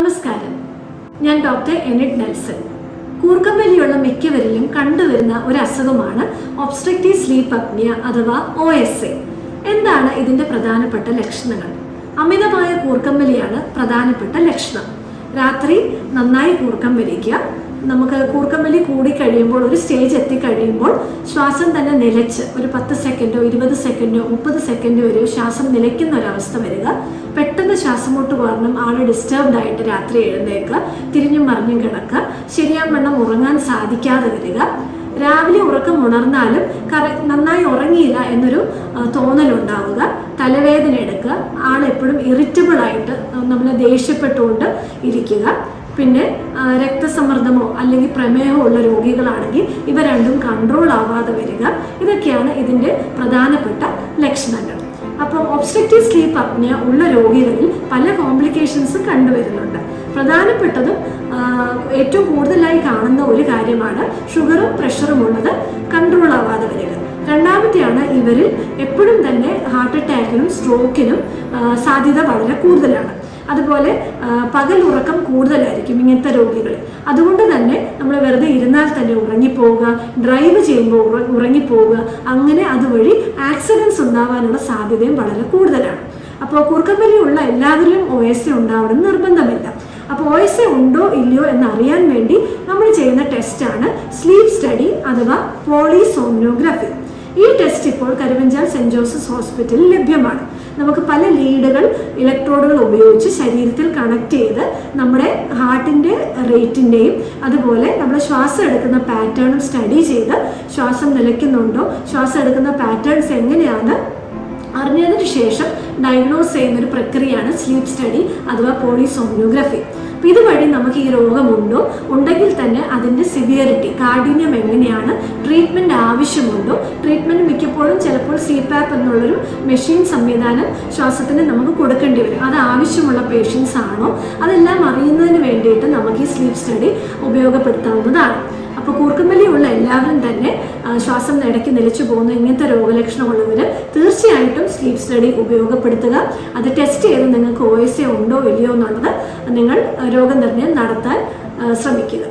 നമസ്കാരം. ഞാൻ doctor എനിഡ് Nelson. കൂർക്കമ്പലിയുള്ള മിക്കവരിലും കണ്ടുവരുന്ന ഒരു അസുഖമാണ് ഒബ്സ്ട്രക്റ്റീവ് സ്ലീപ്പ് അപ്നിയ അഥവാ ഒ എസ് എ. എന്താണ് ഇതിന്റെ പ്രധാനപ്പെട്ട ലക്ഷണങ്ങൾ? അമിതമായ കൂർക്കമ്പലിയാണ് പ്രധാനപ്പെട്ട ലക്ഷണം. രാത്രി നന്നായി കൂർക്കം വലിക്കുക നമുക്ക് കൂർക്കമ്പലി കൂടി കഴിയുമ്പോൾ ഒരു സ്റ്റേജ് എത്തിക്കഴിയുമ്പോൾ ശ്വാസം തന്നെ നിലച്ച് ഒരു പത്ത് സെക്കൻഡോ ഇരുപത് സെക്കൻഡോ മുപ്പത് സെക്കൻഡോ ഒരു ശ്വാസം നിലയ്ക്കുന്ന ഒരവസ്ഥ വരിക. പെട്ടെന്ന് ശ്വാസം മുട്ട് കാരണം ആൾ ഡിസ്റ്റർബ്ഡ് ആയിട്ട് രാത്രി എഴുന്നേക്കുക തിരിഞ്ഞും മറിഞ്ഞും കിടക്കുക ശരിയാവണ്ണം ഉറങ്ങാൻ സാധിക്കാതെ വരിക. രാവിലെ ഉറക്കം ഉണർന്നാലും കറ നന്നായി ഉറങ്ങിയില്ല എന്നൊരു തോന്നലുണ്ടാവുക. തലവേദന എടുക്കുക. ആളെപ്പോഴും ഇറിറ്റബിൾ ആയിട്ട് നമ്മൾ ദേഷ്യപ്പെട്ടുകൊണ്ട് ഇരിക്കുക. പിന്നെ രക്തസമ്മർദ്ദമോ അല്ലെങ്കിൽ പ്രമേഹമോ ഉള്ള രോഗികളാണെങ്കിൽ ഇവ രണ്ടും കൺട്രോൾ ആവാതെ വരിക. ഇതൊക്കെയാണ് ഇതിന്റെ പ്രധാനപ്പെട്ട ലക്ഷണങ്ങൾ. അപ്പോൾ ഒബ്സ്ട്രക്റ്റീവ് സ്ലീപ്പ് അപ്നിയ ഉള്ള രോഗികളിൽ പല കോംപ്ലിക്കേഷൻസും കണ്ടുവരുന്നുണ്ട്. പ്രധാനപ്പെട്ടതും ഏറ്റവും കൂടുതലായി കാണുന്ന ഒരു കാര്യമാണ് ഷുഗറും പ്രഷറും ഉള്ളത് കൺട്രോൾ ആവാതെ വരിക. രണ്ടാമത്തെയാണ് ഇവരിൽ എപ്പോഴും തന്നെ ഹാർട്ട് അറ്റാക്കിനും സ്ട്രോക്കിനും സാധ്യത വളരെ കൂടുതലാണ്. അതുപോലെ പകൽ ഉറക്കം കൂടുതലായിരിക്കും ഇങ്ങനത്തെ രോഗികൾ. അതുകൊണ്ട് തന്നെ നമ്മൾ വെറുതെ ഇരുന്നാൽ തന്നെ ഉറങ്ങിപ്പോവുക ഡ്രൈവ് ചെയ്യുമ്പോൾ ഉറ ഉറങ്ങിപ്പോവുക അങ്ങനെ അതുവഴി ആക്സിഡൻസ് ഉണ്ടാവാനുള്ള സാധ്യതയും വളരെ കൂടുതലാണ്. അപ്പോൾ കുറുക്കപ്പല്ലി ഉള്ള എല്ലാവരിലും ഒ എസ് എ ഉണ്ടാവണം നിർബന്ധമില്ല. അപ്പോൾ ഒ എസ് എ ഉണ്ടോ ഇല്ലയോ എന്ന് അറിയാൻ വേണ്ടി നമ്മൾ ചെയ്യുന്ന ടെസ്റ്റാണ് സ്ലീപ്പ് സ്റ്റഡി അഥവാ പോളിസോമിനോഗ്രഫി ഈ ടെസ്റ്റ് ഇപ്പോൾ കരുവഞ്ചാൽ സെന്റ് ജോസഫ്സ് ഹോസ്പിറ്റലിൽ ലഭ്യമാണ്. നമുക്ക് പല ലീഡുകൾ ഇലക്ട്രോഡുകൾ ഉപയോഗിച്ച് ശരീരത്തിൽ കണക്ട് ചെയ്ത് നമ്മുടെ ഹാർട്ടിന്റെ റേറ്റിന്റെയും അതുപോലെ നമ്മൾ ശ്വാസം എടുക്കുന്ന പാറ്റേണും സ്റ്റഡി ചെയ്ത് ശ്വാസം നിലയ്ക്കുന്നുണ്ടോ ശ്വാസം എടുക്കുന്ന പാറ്റേൺസ് എങ്ങനെയാണ് അറിഞ്ഞതിന് ശേഷം ഡയഗ്നോസ് ചെയ്യുന്ന ഒരു പ്രക്രിയയാണ് സ്ലീപ്പ് സ്റ്റഡി അഥവാ പോളിസോമിനോഗ്രഫി അപ്പോൾ ഇതുവഴി നമുക്ക് ഈ രോഗമുണ്ടോ? ഉണ്ടെങ്കിൽ തന്നെ അതിന്റെ സിവിയറിറ്റി കാഠിന്യം എങ്ങനെയാണ്? ട്രീറ്റ്മെന്റ് ആവശ്യമുണ്ടോ? ട്രീറ്റ്മെന്റ് മിക്കപ്പോഴും ചിലപ്പോൾ സി പാപ്പ് എന്നുള്ളൊരു മെഷീൻ സംവിധാനം ശ്വാസത്തിന് നമുക്ക് കൊടുക്കേണ്ടി വരും. അത് ആവശ്യമുള്ള പേഷ്യൻസ് ആണോ? അതെല്ലാം അറിയുന്നതിന് വേണ്ടിയിട്ട് നമുക്ക് ഈ സ്ലീപ്പ് സ്റ്റഡി ഉപയോഗപ്പെടുത്താവുന്നതാണ്. അപ്പോൾ ഉള്ള എല്ലാവരും തന്നെ ശ്വാസം ഇടയ്ക്ക് നിലച്ചു പോകുന്ന ഇങ്ങനത്തെ രോഗലക്ഷണമുള്ളവർ തീർച്ചയായിട്ടും സ്ലീപ്പ് സ്റ്റഡി ഉപയോഗപ്പെടുത്തുക. അത് ടെസ്റ്റ് ചെയ്ത് നിങ്ങൾക്ക് ഒ എസ് എ ഉണ്ടോ ഇല്ലയോ എന്നുള്ളത് നിങ്ങൾ രോഗനിർണയം നടത്താൻ ശ്രമിക്കുക.